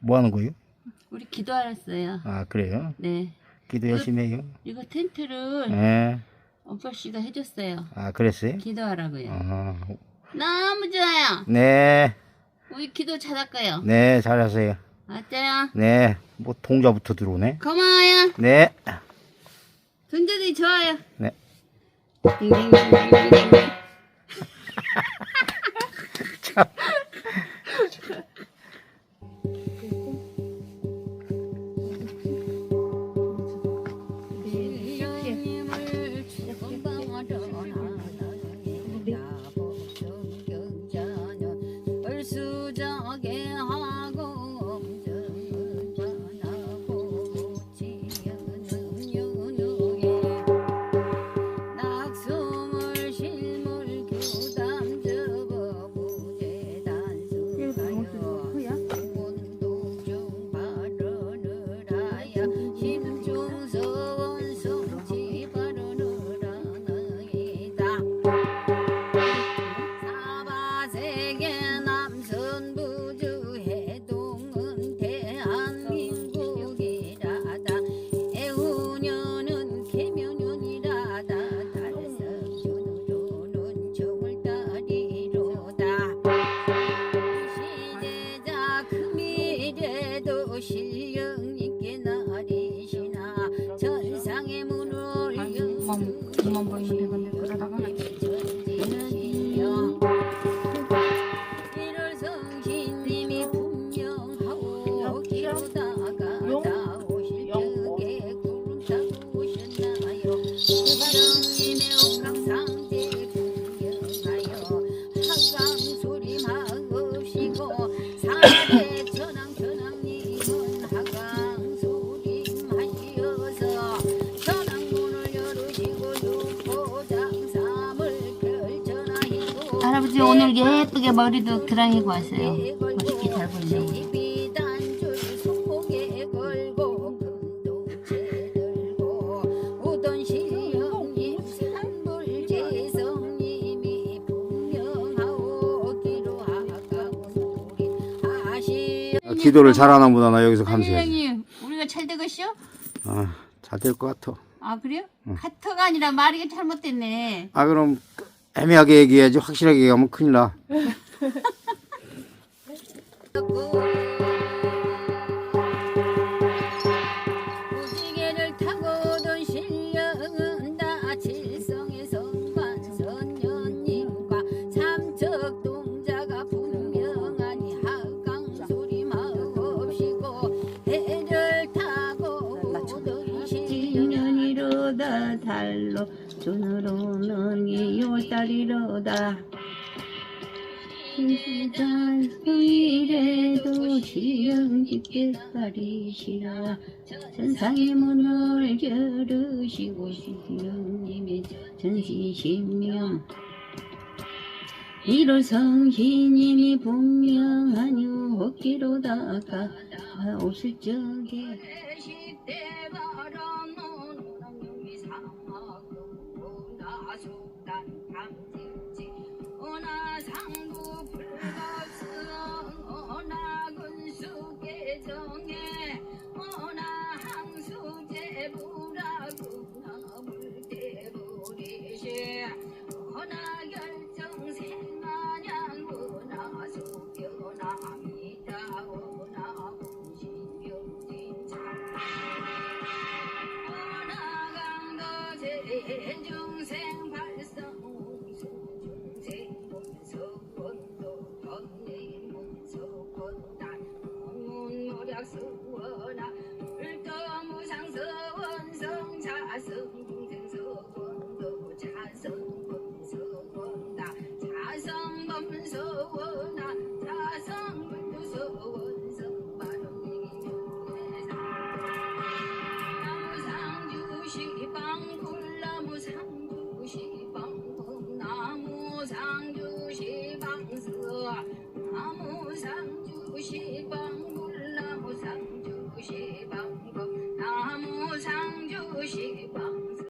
뭐 하는 거예요? 우리 기도하랬어요. 아 그래요? 네. 기도 열심히 해요. 이거 텐트를 예. 엄청 씨가 해줬어요. 아 그랬어요? 기도하라고요. 아, 너무 좋아요. 네, 우리 기도 잘할까요? 네 잘하세요. 맞아요. 네, 뭐 동자부터 들어오네. 고마워요. 네, 동자들이 좋아요. 네. 딩 금이래도 실령님께 나리시나. 전상의 문을 그만 보이면 되겠네. 그러다가 일월 성신님이 분명하고 기로다가 다 오실 적에 구름 타고 오셨나요? 실령님의 옥강상제 분명하여 하강소리마옵시고 사대 할아버지 오늘 예쁘게 머리도 드라이고 왔어요. 멋있게 잘 보이려고. 하시 아, 기도를 잘하나 보다 나 여기서 감시해. 선생님 우리가 잘 되겠쇼? 아, 잘 될 것 같아. 아 그래요? 카터가 아니라 말이 잘못됐네. 아 그럼 애매하게 얘기해야지 확실하게 얘기하면 큰일 나. 무지개를 타고던 신령은 다. 칠성의 성관선녀님과 삼척 동자가 분명하니 하강소리 마옵시고 해를 타고 오던 신령 년이로다 달로 준으로는 이웃달이로다. 이래도 지영 깊게 가리시라. 전상의 문을 열으시고 신령님의 전시신명 이로 성신님이 분명하니 어깨로다가 오실 적에 so